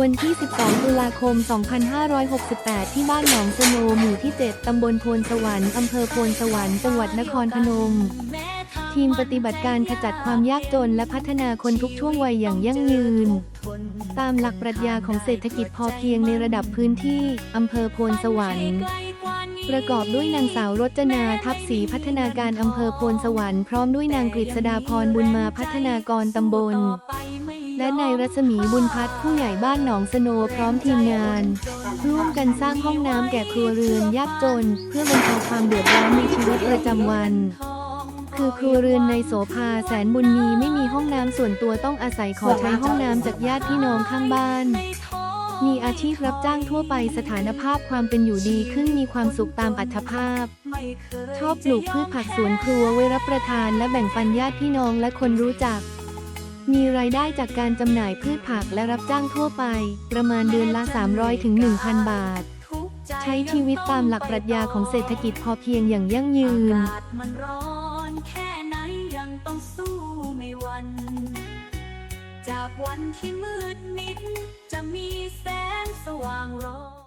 วันที่ 12 ตุลาคม 2568 ที่บ้านหนองสโนหมู่ที่ 7 ตำบลโพนสวรรค์ อำเภอโพนสวรรค์ จังหวัดนครพนม ทีมปฏิบัติการขจัดความยากจนและพัฒนาคนทุกช่วงวัยอย่างยั่งยืน ตามหลักปรัชญาของเศรษฐกิจพอเพียงในระดับพื้นที่ อำเภอโพนสวรรค์ประกอบด้วยนางสาวรจนาทัพศรีพัฒนาการอำเภอโพนสวรรค์พร้อมด้วยนางกฤษดาพรบุญมาพัฒนากรตำบล และนายรัศมีบุญพัฒน์ผู้ใหญ่บ้านหนองสโนพร้อมทีมงาน ร่วมกันสร้างห้องน้ำแก่ครัวเรือนยากจน เพื่อบรรเทาความเดือดร้อนในชีวิตประจำวัน คือครัวเรือนในโสภาแสนบุญมีไม่มีห้องน้ำส่วนตัวต้องอาศัยขอใช้ห้องน้ำจากญาติพี่น้องข้างบ้านมีอาชีพรับจ้างทั่วไปสถานภาพความเป็นอยู่ดีขึ้นมีความสุขตามอัตภาพ ชอบปลูกพืชผักสวนครัวไว้รับประทานและแบ่งปันญาติพี่น้องและคนรู้จัก มีรายได้จากการจำหน่ายพืชผักและรับจ้างทั่วไป ประมาณเดือนละ 300ถึง1,000 บาท ใช้ชีวิตตามหลักปรัชญาของเศรษฐกิจพอเพียงอย่างยั่งยืน มันร้อนแค่ไหนยังต้องสู้ไม่วัน จากวันที่มืดมิดจะมีแสงสว่างรอ